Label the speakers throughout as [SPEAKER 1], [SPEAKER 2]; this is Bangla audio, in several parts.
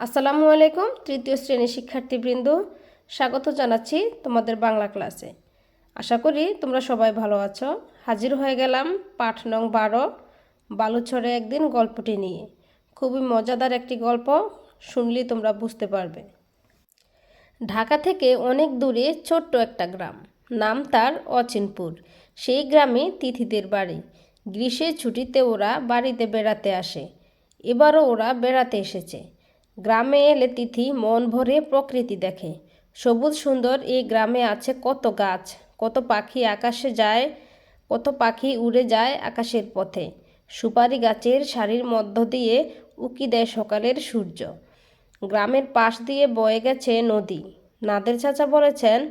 [SPEAKER 1] আসসালামু আলাইকুম, তৃতীয় শ্রেণির শিক্ষার্থীবৃন্দ। স্বাগত জানাচ্ছি তোমাদের বাংলা ক্লাসে। আশা করি তোমরা সবাই ভালো আছো। হাজির হয়ে গেলাম পাঠ নং বারো বালুচরে একদিন গল্পটি নিয়ে। খুবই মজাদার একটি গল্প শুনলেই তোমরা বুঝতে পারবে। ঢাকা থেকে অনেক দূরে ছোট্ট একটা গ্রাম। নাম তার অচিনপুর। সেই গ্রামে তিথিদের বাড়ি। গ্রীষ্মের ছুটিতে ওরা বাড়িতে বেড়াতে আসে। এবারও ওরা বেড়াতে এসেছে। গ্রামে এলে তিথি মন ভরে প্রকৃতি দেখে। সবুজ সুন্দর এই গ্রামে আছে কত গাছ, কত পাখি আকাশে যায়, কত পাখি উড়ে যায় আকাশের পথে। সুপারি গাছের সারির মধ্য দিয়ে উকি দেয় সকালের সূর্য। গ্রামের পাশ দিয়ে বয়ে গেছে নদী। নাদের চাচা বলেছেন,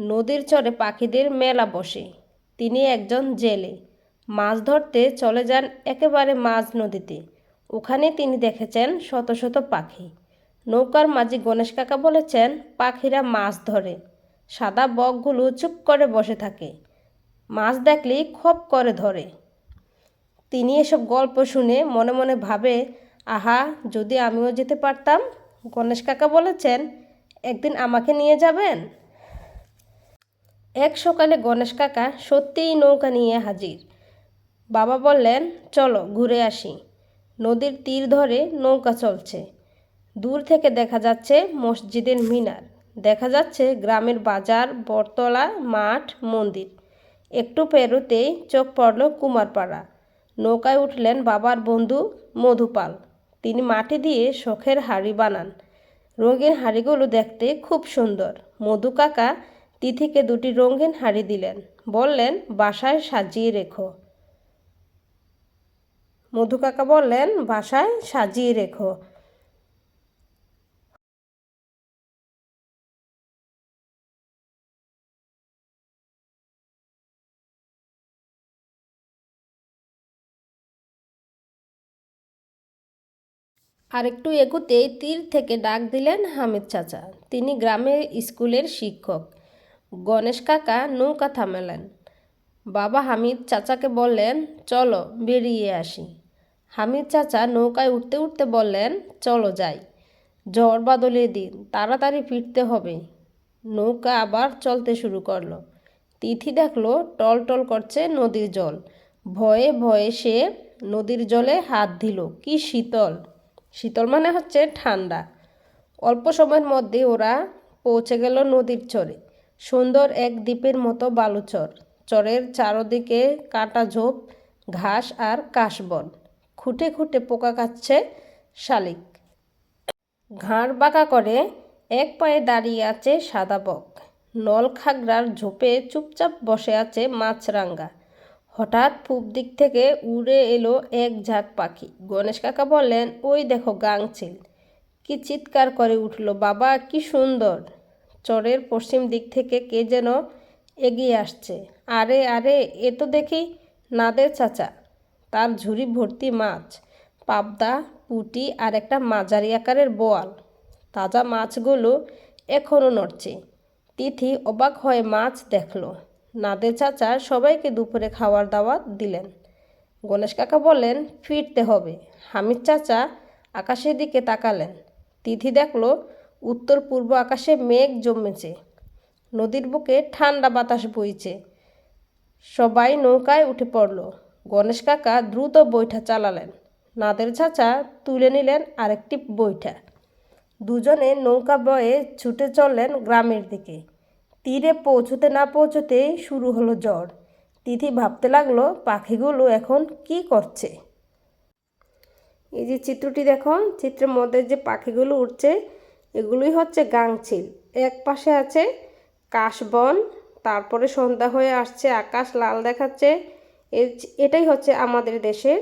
[SPEAKER 1] নদীর চরে পাখিদের মেলা বসে। তিনি একজন জেলে। মাছ ধরতে চলে যান একেবারে মাঝ নদীতে। ওখানে তিনি দেখেছেন শত শত পাখি। নৌকার মাঝি গণেশ কাকা বলেছেন, পাখিরা মাছ ধরে। সাদা বকগুলো চুপ করে বসে থাকে। মাছ দেখলেই খপ করে ধরে। তিনি এসব গল্প শুনে মনে মনে ভাবে, আহা, যদি আমিও যেতে পারতাম? গণেশ কাকা বলেছেন, একদিন আমাকে নিয়ে যাবেন? এক সকালে গণেশ কাকা সত্যিই নৌকা নিয়ে হাজির। বাবা বললেন, চলো, ঘুরে আসি। নদীর তীর ধরে নৌকা চলছে। দূর থেকে দেখা যাচ্ছে মসজিদের মিনার। দেখা যাচ্ছে গ্রামের বাজার, বটতলা, মাঠ, মন্দির। একটু পেরোতেই চোখ পড়ল কুমারপাড়া। নৌকায় উঠলেন বাবার বন্ধু মধুপাল। তিনি মাটি দিয়ে শখের হাড়ি বানান। রঙিন হাড়িগুলো দেখতে খুব সুন্দর। মধু কাকা তিথিকে দুটি রঙিন হাড়ি দিলেন। বললেন, বাসায় সাজিয়ে রেখো। মধু কাকা বললেন, বাসায় সাজিয়ে রেখো। আর একটু এগুতেই তীর থেকে ডাক দিলেন হামিদ চাচা। তিনি গ্রামের স্কুলের শিক্ষক। গণেশ কাকা নৌকা থামালেন। বাবা হামিদ চাচাকে বললেন, চলো বেরিয়ে আসি। হামিদ চাচা নৌকায় উঠতে উঠতে বললেন, চলো যাই। ঝড় বাদলের দিন, তাড়াতাড়ি ফিরতে হবে। নৌকা আবার চলতে শুরু করল। তিথি দেখল টল টল করছে নদীর জল। ভয়ে ভয়ে সে নদীর জলে হাত দিল, কি শীতল! শীতল মানে হচ্ছে ঠান্ডা। অল্প সময়ের মধ্যে ওরা পৌঁছে গেল নদীর চরে। সুন্দর এক দ্বীপের মতো বালুচর। চরের চারদিকে কাটা ঝোপ, ঘাস আর কাশবন। খুঁটে খুঁটে পোকা কাচ্ছে শালিক। ঘাড় বাঁকা করে এক পায়ে দাঁড়িয়ে আছে সাদা বক। নলখাগড়ার ঝোপে চুপচাপ বসে আছে মাছরাঙ্গা। হঠাৎ পূব দিক থেকে উড়ে এলো এক ঝাঁক পাখি। গণেশ কাকা বললেন, ওই দেখো গাংচিল। কি চিৎকার করে উঠল, বাবা, কি সুন্দর! চরের পশ্চিম দিক থেকে কে যেন এগিয়ে আসছে। আরে আরে, এ তো দেখি নাদের চাচা। তার ঝুড়ি ভর্তি মাছ, পাবদা, পুটি আর একটা মাঝারি আকারের বোয়াল। তাজা মাছগুলো এখনও নড়ছে। তিথি অবাক হয়ে মাছ দেখল। নাদের চাচা সবাইকে দুপুরে খাওয়ার দাওয়াত দিলেন। গণেশ কাকা বললেন, ফিরতে হবে। হামিদ চাচা আকাশের দিকে তাকালেন। তিথি দেখল, উত্তর পূর্ব আকাশে মেঘ জমেছে। নদীর বুকে ঠান্ডা বাতাস বইছে। সবাই নৌকায় উঠে পড়ল। গণেশ কাকা দ্রুত বৈঠা চালালেন। নাদের চাচা তুলে নিলেন আরেকটি বৈঠা। দুজনে নৌকা বয়ে ছুটে চললেন গ্রামের দিকে। তীরে পৌঁছতে না পৌঁছতেই শুরু হলো জ্বর। তিথি ভাবতে লাগল, পাখিগুলো এখন কি করছে? এই যে চিত্রটি দেখো চিত্রের মধ্যে যে পাখিগুলো উঠছে, এগুলোই হচ্ছে গাংচিল এক পাশে আছে কাশবন, তারপরে সন্ধ্যা হয়ে আসছে আকাশ, লাল দেখাচ্ছে এটাই হচ্ছে আমাদের দেশের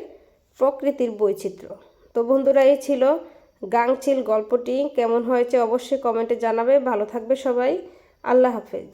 [SPEAKER 1] প্রকৃতির বৈচিত্র্য। তো বন্ধুরা, এই ছিল গাংচিল গল্পটি। কেমন হয়েছে অবশ্যই কমেন্টে জানাবে। ভালো থাকবে সবাই। আল্লাহ হাফেজ।